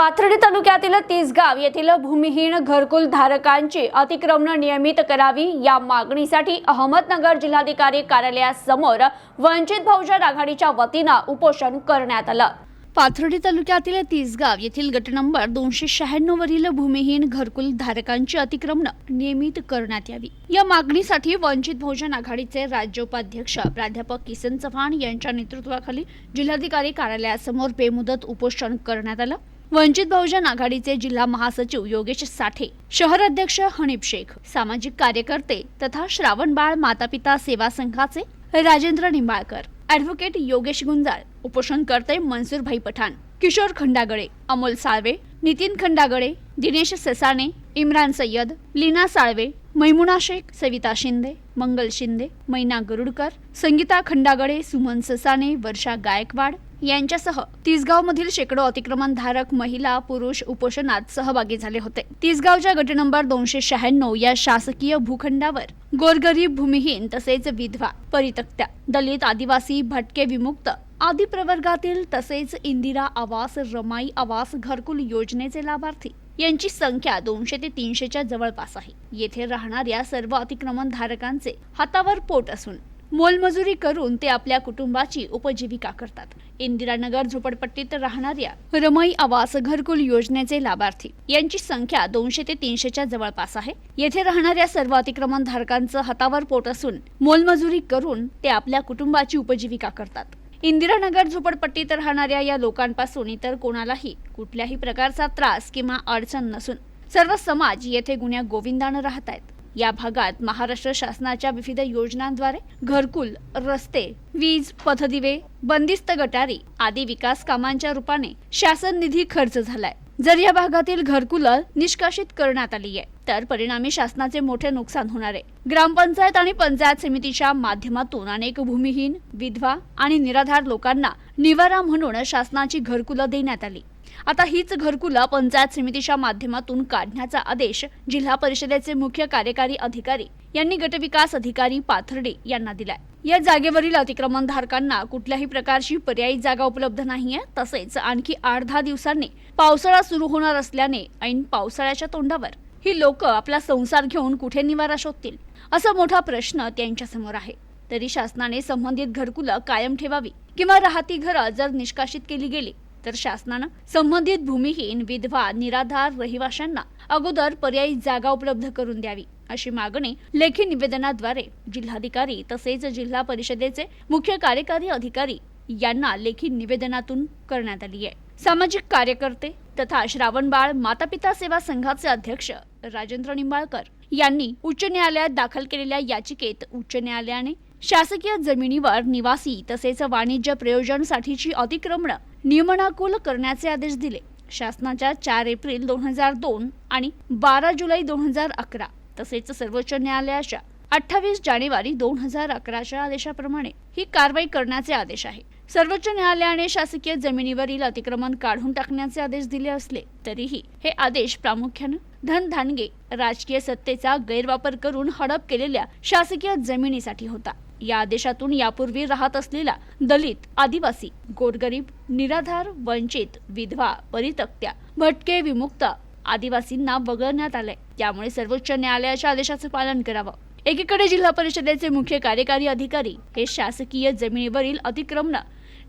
पाथर्डी तालुक्यातील तिसगाव येथील भूमिहीन घरकुल धारकांची अतिक्रमण नियमित करावी या मागणीसाठी अहमदनगर जिल्हाधिकारी कार्यालयासमोर वंचित बहुजन आघाडीच्या वतीनं उपोषण करण्यात आलं. पाथर्डी तालुक्यातील तिसगाव येथील गट नंबर दोनशे शहाण्णव वरील भूमिहीन घरकुल धारकांची अतिक्रमण नियमित करण्यात यावी. या मागणीसाठी वंचित बहुजन आघाडीचे राज्य उपाध्यक्ष प्राध्यापक किसन चव्हाण यांच्या नेतृत्वाखाली जिल्हाधिकारी कार्यालयासमोर बेमुदत उपोषण करण्यात आलं. वंचित बहुजन आघाडीचे जिल्हा महासचिव योगेश साठे शहर अध्यक्ष हनीफ शेख सामाजिक कार्यकर्ते तथा श्रावणबाळ मातापिता सेवा संघाचे राजेंद्र निंबाळकर ऍडव्होकेट योगेश गुंजाळ उपोषणकर्ते मनसूरभाई पठाण किशोर खंडागळे अमोल साळवे नितीन खंडागळे दिनेश ससाणे इम्रान सय्यद लीना साळवे मैमुना शेख सविता शिंदे मंगल शिंदे मैना गरुडकर संगीता खंडागळे सुमन ससाणे वर्षा गायकवाड यांच्यासह तिसगाव मधील शेकडो अतिक्रमणधारक महिला पुरुष उपोषणात सहभागी झाले होते. तिसगावच्या गट नंबर दोनशे शहाण्णव या शासकीय भूखंडावर गोरगरीब भूमिहीन तसेच विधवा परितक्त्या दलित आदिवासी भटके विमुक्त आदी प्रवर्गातील तसेच इंदिरा आवास रमाई आवास घरकुल योजनेचे लाभार्थी यांची संख्या दोनशे ते तीनशेच्या जवळपास आहे. येथे राहणाऱ्या सर्व अतिक्रमण धारकांचे हातावर पोट असून मोलमजुरी करून ते आपल्या कुटुंबाची उपजीविका करतात. इंदिरानगर झोपडपट्टीत राहणाऱ्या रमई आवास घरकुल योजनेचे लाभार्थी. यांची संख्या दोनशे ते तीनशेच्या जवळपास आहे. येथे राहणाऱ्या सर्व अतिक्रमण धारकांचं हातावर पोट असून मोलमजुरी करून ते आपल्या कुटुंबाची उपजीविका करतात. इंदिरानगर झोपडपट्टीत राहणाऱ्या या लोकांपासून इतर कोणालाही कुठल्याही प्रकारचा त्रास किंवा अडचण नसून सर्व समाज येथे गुन्ह्या गोविंदानं राहत आहेत या भागात महाराष्ट्र शासनाच्या विविध योजनांद्वारे घरकुल रस्ते वीज पथदिवे बंदिस्त गटारी आदी विकास कामांच्या रूपाने शासन निधी खर्च झालाय. जर या भागातील घरकुलं निष्कासित करण्यात आली आहे तर परिणामी शासनाचे मोठे नुकसान होणार आहे. ग्रामपंचायत आणि पंचायत समितीच्या माध्यमातून अनेक भूमिहीन विधवा आणि निराधार लोकांना निवारा म्हणून शासनाची घरकुलं देण्यात आली. आता हीच घरकुलं पंचायत समितीच्या माध्यमातून काढण्याचा आदेश जिल्हा परिषदेचे मुख्य कार्यकारी अधिकारी यांनी गटविकास अधिकारी पाथर्डे यांना दिलाय. या जागेवरील अतिक्रमणधारकांना कुठल्याही प्रकारची पर्यायी जागा उपलब्ध नाहीये. तसेच आणखी आठ दहा दिवसांनी पावसाळा सुरू होणार असल्याने ऐन पावसाळ्याच्या तोंडावर ही लोक आपला संसार घेऊन कुठे निवारा शोधतील? असा मोठा प्रश्न त्यांच्यासमोर आहे. तरी शासनाने संबंधित घरकुलं कायम ठेवावी किंवा राहती घरं जर निष्कासित केली गेली तर शासनानं संबंधित भूमिहीन विधवा निराधार रहिवाशांना अगोदर पर्यायी जागा उपलब्ध करून द्यावी अशी मागणी लेखी निवेदनाद्वारे जिल्हाधिकारी तसेच जिल्हा परिषदेचे मुख्य कार्यकारी अधिकारी यांना लेखी निवेदनातून करण्यात आली आहे. सामाजिक कार्यकर्ते तथा श्रावणबाळ मातापिता सेवा संघाचे अध्यक्ष राजेंद्र निंबाळकर यांनी उच्च न्यायालयात दाखल केलेल्या याचिकेत उच्च न्यायालयाने शासकीय जमिनीवर निवासी तसेच वाणिज्य प्रयोजनासाठीची अतिक्रमण नियमनाकुल करण्याचे आदेश दिले. शासनाच्या चार एप्रिल दोन हजार दोन आणि बारा जुलै दोन हजार अकरा तसेच सर्वोच्च न्यायालयाच्या अठ्ठावीस जानेवारी दोन हजार अकराच्या आदेशाप्रमाणे ही कारवाई करण्याचे आदेश आहे. सर्वोच्च न्यायालयाने शासकीय जमिनीवरील अतिक्रमण काढून टाकण्याचे आदेश दिले असले तरीही हे आदेश प्रामुख्यानं धनधानगे राजकीय सत्तेचा गैरवापर करून हडप केलेल्या शासकीय जमिनीसाठी होता. या आदेशातून यापूर्वी राहत असलेला दलित आदिवासी गोरगरीब निराधार वंचित विधवा परितक्त्या भटके विमुक्त आदिवासींना वगळण्यात आलंय. त्यामुळे सर्वोच्च न्यायालयाच्या आदेशाचं पालन करावं. एकीकडे जिल्हा परिषदेचे मुख्य कार्यकारी अधिकारी हे शासकीय जमिनीवरील अतिक्रमण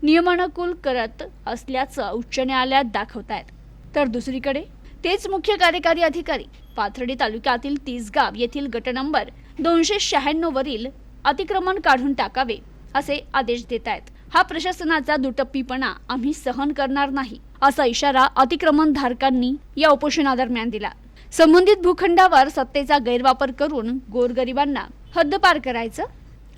नियमानुकूल करत असल्याचं उच्च न्यायालयात दाखवतायत. तर दुसरीकडे तेच मुख्य कार्यकारी अधिकारी पाथर्डी तालुक्यातील तिसगाव येथील गट नंबर दोनशे शहाण्णव वरील अतिक्रमण काढून टाकावे असे आदेश देत आहेत हा प्रशासनाचा दुटप्पीपणा आम्ही सहन करणार नाही असा इशारा अतिक्रमण धारकांनी या उपोषणादरम्यान दिला. संबंधित भूखंडावर सत्तेचा गैरवापर करून गोरगरिबांना हद्दपार करायचं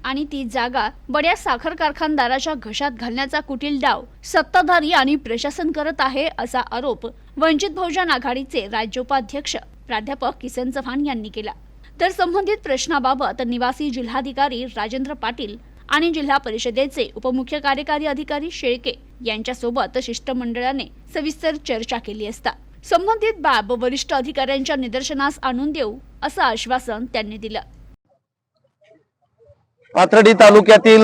आणि ती जागा बड्या साखर कारखानदाराच्या घशात घालण्याचा कुटील डाव सत्ताधारी आणि प्रशासन करत आहे असा आरोप वंचित बहुजन आघाडीचे राज्योपाध्यक्ष प्राध्यापक किसन चव्हाण यांनी केला. तर संबंधित प्रश्नाबाबत निवासी जिल्हाधिकारी राजेंद्र पाटील आणि जिल्हा परिषदेचे उपमुख्य कार्यकारी अधिकारी शेळके यांच्यासोबत शिष्टमंडळाने सविस्तर चर्चा केली असता. संबंधित बाब वरिष्ठ अधिकाऱ्यांच्या निदर्शनास आणून देऊ असं आश्वासन त्यांनी दिलं. पाथर्डी तालुक्यातील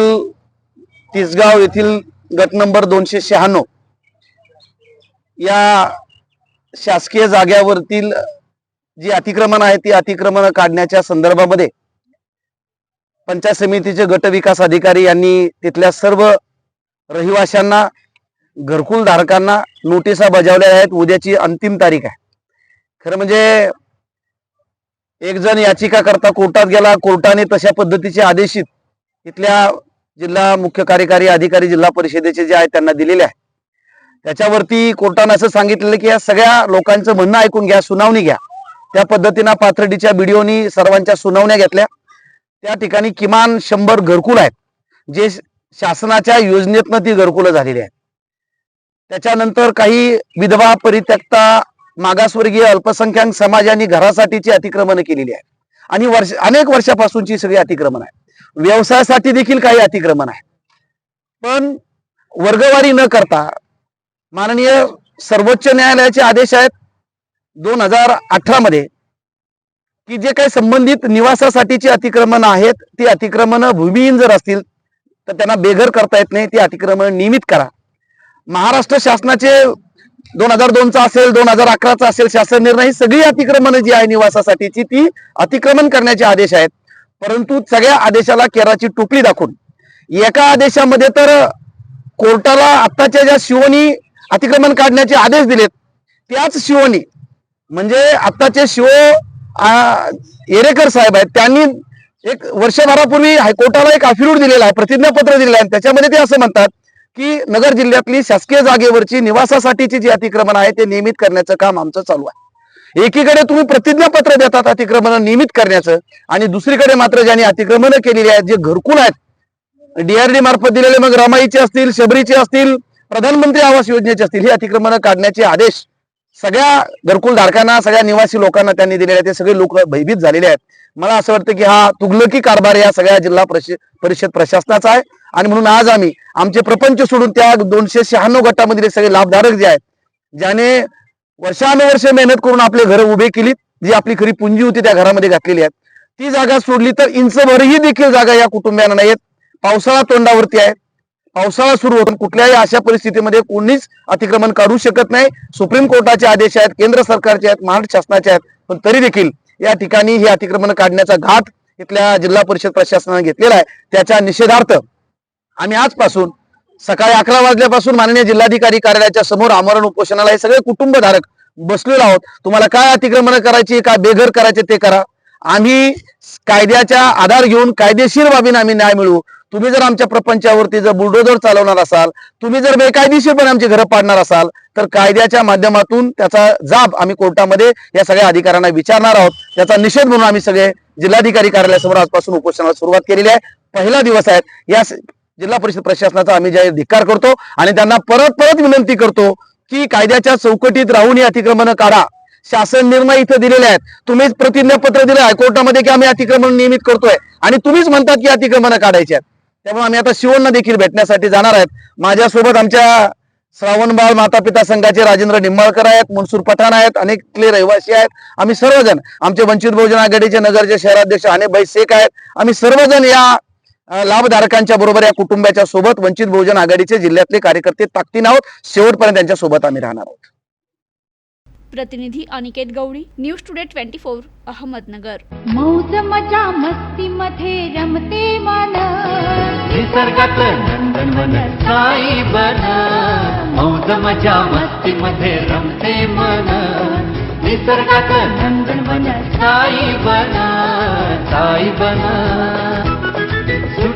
तिसगाव येथील गट नंबर दोनशे शहाण्णव. या शासकीय जाग्यावरतील जी अतिक्रमण आहे ती अतिक्रमण काढण्याच्या संदर्भामध्ये पंचायत समितीचे गट विकास अधिकारी यांनी तिथल्या सर्व रहिवाशांना घरकुल धारकांना नोटिसा बजावल्या आहेत. उद्याची अंतिम तारीख आहे. खरं म्हणजे एक जण याचिका करता कोर्टात गेला कोर्टाने तशा पद्धतीचे आदेशित इथल्या जिल्हा मुख्य कार्यकारी अधिकारी जिल्हा परिषदेचे जे आहेत त्यांना दिलेले आहे. त्याच्यावरती कोर्टानं असं सांगितलेलं की या सगळ्या लोकांचं म्हणणं ऐकून घ्या सुनावणी घ्या. त्या पद्धतीनं पाथर्डीच्या बीडीओनी सर्वांच्या सुनावण्या घेतल्या. त्या ठिकाणी किमान शंभर घरकुल आहेत. जे शासनाच्या योजनेतनं ती घरकुलं झालेली आहेत. त्याच्यानंतर काही विधवा परित्यक्ता मागासवर्गीय अल्पसंख्याक समाजाने घरासाठीची अतिक्रमण केलेली आहेत. आणि वर्ष अनेक वर्षापासूनची सगळी अतिक्रमण आहे व्यवसायासाठी देखील काही अतिक्रमण आहे. पण वर्गवारी न करता माननीय सर्वोच्च न्यायालयाचे आदेश आहेत दोन हजार अठरा मध्ये की जे काही संबंधित निवासासाठीची अतिक्रमण आहेत ती अतिक्रमण भूमिहीन जर असतील तर त्यांना बेघर करता येत नाही ती अतिक्रमण नियमित करा. महाराष्ट्र शासनाचे दोन हजार दोनचा असेल दोन हजार अकराचा असेल शासन निर्णय सगळी अतिक्रमण जी आहे निवासासाठीची ती अतिक्रमण करण्याचे आदेश आहेत. परंतु सगळ्या आदेशाला केराची टोपली दाखवून. एका आदेशामध्ये तर कोर्टाला आत्ताच्या ज्या शिवनी अतिक्रमण काढण्याचे आदेश दिलेत त्याच शिवनी म्हणजे आत्ताचे शिव येरेकर साहेब आहेत त्यांनी एक वर्षभरापूर्वी हायकोर्टाला एक अफिरूड दिलेला आहे प्रतिज्ञापत्र दिलेलं आहे. त्याच्यामध्ये ते असं म्हणतात की नगर जिल्ह्यातली शासकीय जागेवरची निवासासाठीची जी अतिक्रमण आहे ते नियमित करण्याचं काम आमचं चालू आहे. एकीकडे तुम्ही प्रतिज्ञापत्र देतात अतिक्रमण नियमित करण्याचं आणि दुसरीकडे मात्र ज्यांनी अतिक्रमण केलेली आहेत जे घरकुल आहेत डीआरडी मार्फत दिलेले मग रमाईचे असतील शबरीचे असतील प्रधानमंत्री आवास योजनेचे असतील ही अतिक्रमण काढण्याचे आदेश सगळ्या घरकुल धारकांना सगळ्या निवासी लोकांना त्यांनी दिलेले आहेत. ते सगळे लोक भयभीत झालेले आहेत. मला असं वाटतं की हा तुगलकी कारभार या सगळ्या जिल्हा परिषद परिषद प्रशासनाचा आहे. आणि म्हणून आज आम्ही आमचे प्रपंच सोडून त्या दोनशे शहाण्णव गटामधले सगळे लाभधारक जे आहेत ज्याने वर्षानुवर्ष मेहनत करून आपले घर उभे केलीत. जी आपली खरी पुंजी होती त्या घरामध्ये घातलेली आहे ती जागा सोडली तर इंचभरही देखील जागा या कुटुंबियांना नाहीत पावसाळा तोंडावरती आहे. पावसाळा सुरू होतो कुठल्याही अशा परिस्थितीमध्ये कोणीच अतिक्रमण काढू शकत नाही. सुप्रीम कोर्टाचे आदेश आहेत केंद्र सरकारचे आहेत महाराष्ट्र शासनाचे आहेत. पण तरी देखील या ठिकाणी हे अतिक्रमण काढण्याचा घात इथल्या जिल्हा परिषद प्रशासनाने घेतलेला आहे. त्याच्या निषेधार्थ आम्ही आजपासून सकाळी अकरा वाजल्यापासून माननीय जिल्हाधिकारी कार्यालयाच्या समोर आमरण उपोषणाला हे सगळे कुटुंबधारक बसलेलो आहोत. तुम्हाला काय अतिक्रमण करायची काय बेघर करायचे ते करा. आम्ही कायद्याच्या आधार घेऊन कायदेशीर बाबीने आम्ही न्याय मिळवू. तुम्ही जर आमच्या प्रपंचावरती जर बुलडोजर चालवणार असाल तुम्ही जर बेकायदेशीरपणे आमची घरं पाडणार असाल तर कायद्याच्या माध्यमातून त्याचा जाब आम्ही कोर्टामध्ये या सगळ्या अधिकाऱ्यांना विचारणार आहोत. त्याचा निषेध म्हणून आम्ही सगळे जिल्हाधिकारी कार्यालयासमोर आजपासून उपोषणाला सुरुवात केलेली आहे. पहिला दिवस आहे या जिल्हा परिषद प्रशासनाचा आम्ही जाहीर धिक्कार करतो आणि त्यांना परत परत विनंती करतो की कायद्याच्या चौकटीत राहून ही अतिक्रमण काढा. शासन निर्णय इथं दिलेले आहेत. तुम्हीच प्रतिज्ञापत्र दिलं हायकोर्टामध्ये की आम्ही अतिक्रमण नियमित करतोय आणि तुम्हीच म्हणतात की अतिक्रमण काढायची आहेत. त्यामुळे आम्ही आता शिवणला देखील भेटण्यासाठी जाणार आहेत. माझ्यासोबत आमच्या श्रावणबाळ माता पिता संघाचे राजेंद्र निंबाळकर आहेत मनसूर पठाण आहेत अनेकले रहिवासी आहेत. आम्ही सर्वजण आमचे वंचित बहुजन आघाडीचे नगरचे शहराध्यक्ष अनेकभाई शेख आहेत. आम्ही सर्वजण या लाभधारकांच्या बरोबर या कुटुंबाच्या सोबत वंचित बहुजन आघाडीचे जिल्ह्यातले कार्यकर्ते ताकदीन आहोत. शेवटपर्यंत त्यांच्यासोबत आम्ही राहणार आहोत. प्रतिनिधी Aniket Gaudi news today twenty four Ahmednagar. मौज मजा मस्ती मध्ये रमते मन. निसर्गातलं नंदनवन साई बन. मौज मजा मस्ती मध्ये रमते मन. निसर्गातलं नंदनवन साई बन. साई बन.